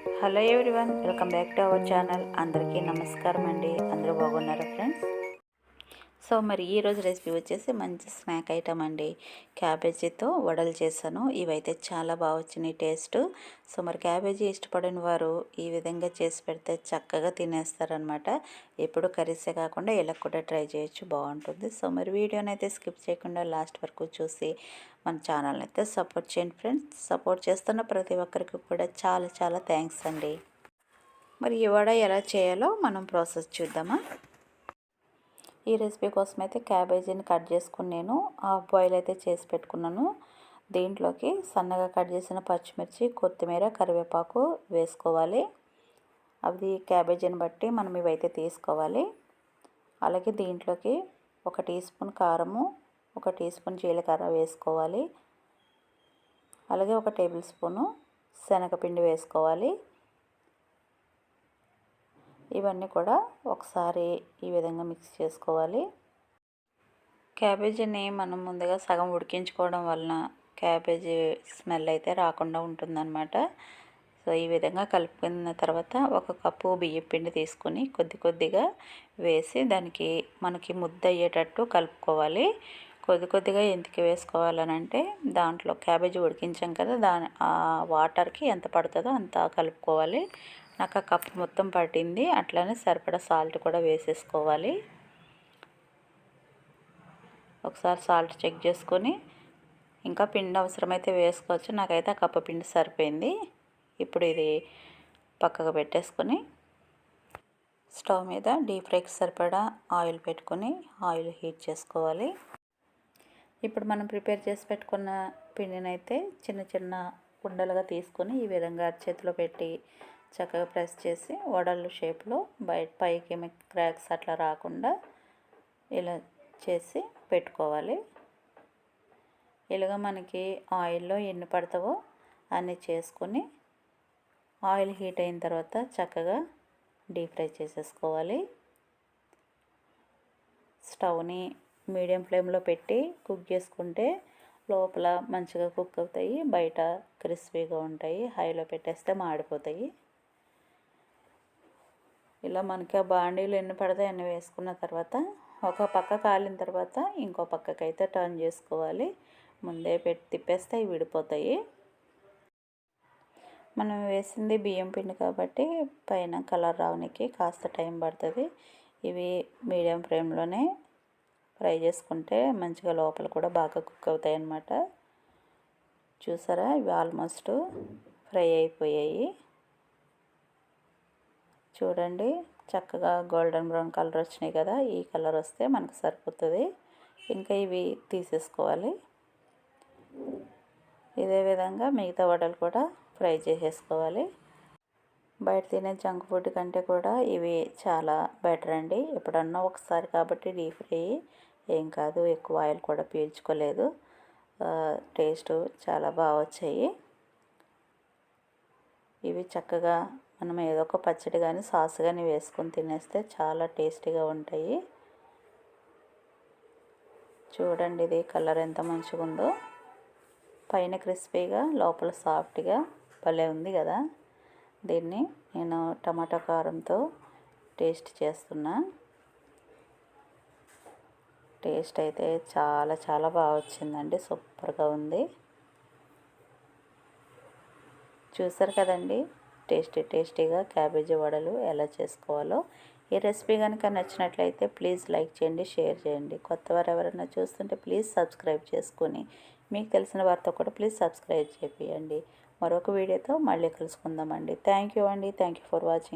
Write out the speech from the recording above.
Hello everyone welcome back to our channel. అందరికీ నమస్కారం అండి. అందరూ బాగున్నారా ఫ్రెండ్స్? సో మరి ఈరోజు రెసిపీ వచ్చేసి మంచి స్నాక్ ఐటమ్ అండి. క్యాబేజీతో వడలు చేశాను. ఇవైతే చాలా బాగా వచ్చినాయి టేస్ట్. సో మరి క్యాబేజీ ఇష్టపడిన వారు ఈ విధంగా చేసి పెడితే చక్కగా తినేస్తారనమాట ఎప్పుడు కర్రీసే కాకుండా ఇలా కూడా ట్రై చేయొచ్చు. బాగుంటుంది. సో మరి వీడియోని అయితే స్కిప్ చేయకుండా లాస్ట్ వరకు చూసి మన ఛానల్ని అయితే సపోర్ట్ చేయండి ఫ్రెండ్స్. సపోర్ట్ చేస్తున్న ప్రతి ఒక్కరికి కూడా చాలా చాలా థ్యాంక్స్ అండి. మరి ఈ వడ ఎలా చేయాలో మనం ప్రాసెస్ చూద్దామా? ఈ రెసిపీ కోసం అయితే క్యాబేజీని కట్ చేసుకుని నేను హాఫ్ బాయిల్ అయితే చేసి పెట్టుకున్నాను. దీంట్లోకి సన్నగా కట్ చేసిన పచ్చిమిర్చి కొత్తిమీర కరివేపాకు వేసుకోవాలి. అది క్యాబేజీని బట్టి మనం ఇవైతే తీసుకోవాలి. అలాగే దీంట్లోకి ఒక టీ స్పూన్ కారము ఒక టీ స్పూన్ జీలకర్ర వేసుకోవాలి. అలాగే ఒక టేబుల్ స్పూను శనగపిండి వేసుకోవాలి. ఇవన్నీ కూడా ఒకసారి ఈ విధంగా మిక్స్ చేసుకోవాలి. క్యాబేజీని మనం ముందుగా సగం ఉడికించుకోవడం వలన క్యాబేజీ స్మెల్ అయితే రాకుండా ఉంటుందన్నమాట. సో ఈ విధంగా కలుపుకున్న తర్వాత ఒక కప్పు బియ్యం పిండి తీసుకొని కొద్ది కొద్దిగా వేసి దానికి మనకి ముద్ద అయ్యేటట్టు కలుపుకోవాలి. కొద్ది కొద్దిగా ఎందుకు వేసుకోవాలనంటే దాంట్లో క్యాబేజీ ఉడికించాం కదా దాని ఆ వాటర్కి ఎంత పడుతుందో అంత కలుపుకోవాలి. నాకు ఆ కప్పు మొత్తం పట్టింది. అట్లానే సరిపడా సాల్ట్ కూడా వేసేసుకోవాలి. ఒకసారి సాల్ట్ చెక్ చేసుకొని ఇంకా పిండి అవసరమైతే వేసుకోవచ్చు. నాకైతే ఆ కప్పు పిండి సరిపోయింది. ఇప్పుడు ఇది పక్కకు పెట్టేసుకొని స్టవ్ మీద డీప్ ఫ్రైకి సరిపడా ఆయిల్ పెట్టుకొని ఆయిల్ హీట్ చేసుకోవాలి. ఇప్పుడు మనం ప్రిపేర్ చేసి పెట్టుకున్న పిండినైతే చిన్న చిన్న ఉండలుగా తీసుకొని ఈ విధంగా చేతిలో పెట్టి చక్కగా ప్రెస్ చేసి వడలు షేప్లో బయట పైకి క్రాక్స్ అట్లా రాకుండా ఇలా చేసి పెట్టుకోవాలి. ఇలాగ మనకి ఆయిల్లో ఎన్ని పడతావో అన్ని చేసుకొని ఆయిల్ హీట్ అయిన తర్వాత చక్కగా డీప్ ఫ్రై చేసేసుకోవాలి. స్టవ్ని మీడియం ఫ్లేమ్లో పెట్టి కుక్ చేసుకుంటే లోపల మంచిగా కుక్ అవుతాయి బయట క్రిస్పీగా ఉంటాయి హైలో పెట్టేస్తే మాడిపోతాయి. ఇలా మనకి ఆ బాండీలు ఎన్ని పడతాయి అన్ని వేసుకున్న తర్వాత ఒక పక్క కాలిన తర్వాత ఇంకో పక్కకైతే టర్న్ చేసుకోవాలి. ముందే పెట్టి తిప్పేస్తే అవి విడిపోతాయి. మనం వేసింది బియ్యం పిండి కాబట్టి పైన కలర్ రావడానికి కాస్త టైం పడుతుంది. ఇవి మీడియం ఫ్లేమ్లోనే ఫ్రై చేసుకుంటే మంచిగా లోపల కూడా బాగా కుక్ అవుతాయి అన్నమాట. చూసారా? ఇవి ఆల్మోస్ట్ ఫ్రై అయిపోయాయి. చూడండి. చక్కగా గోల్డెన్ బ్రౌన్ కలర్ వచ్చినాయి కదా ఈ కలర్ వస్తే మనకు సరిపోతుంది. ఇంకా ఇవి తీసేసుకోవాలి. ఇదే విధంగా మిగతా వడలు కూడా ఫ్రై చేసేసుకోవాలి. బయట తినే జంక్ ఫుడ్ కంటే కూడా ఇవి చాలా బెటర్ అండి. ఎప్పుడన్నా ఒకసారి కాబట్టి డీప్ ఫ్రై ఏం కాదు ఎక్కువ ఆయిల్ కూడా పీల్చుకోలేదు. టేస్ట్ చాలా బాగా వచ్చాయి. ఇవి చక్కగా మనం ఏదో ఒక పచ్చడి కానీ సాస్ కానీ వేసుకొని తినేస్తే చాలా టేస్టీగా ఉంటాయి. చూడండి ఇది కలర్ ఎంత మంచిగా ఉందో. పైన క్రిస్పీగా లోపల సాఫ్ట్గా భలే ఉంది కదా. దీన్ని నేను టమాటా కారంతో టేస్ట్ చేస్తున్నా. టేస్ట్ అయితే చాలా చాలా బాగా వచ్చిందండి. సూపర్గా ఉంది. చూసారు కదండి? టేస్టీ టేస్టీగా క్యాబేజీ వడలు ఎలా చేసుకోవాలో. ఈ రెసిపీ కనుక నచ్చినట్లయితే ప్లీజ్ లైక్ చేయండి షేర్ చేయండి. కొత్త వారు ఎవరైనా చూస్తుంటే ప్లీజ్ సబ్స్క్రైబ్ చేసుకొని మీకు తెలిసిన వారితో కూడా ప్లీజ్ సబ్స్క్రైబ్ చేయండి మరొక వీడియోతో మళ్ళీ కలుసుకుందామండి. థ్యాంక్ యూ అండి. Thank you for watching.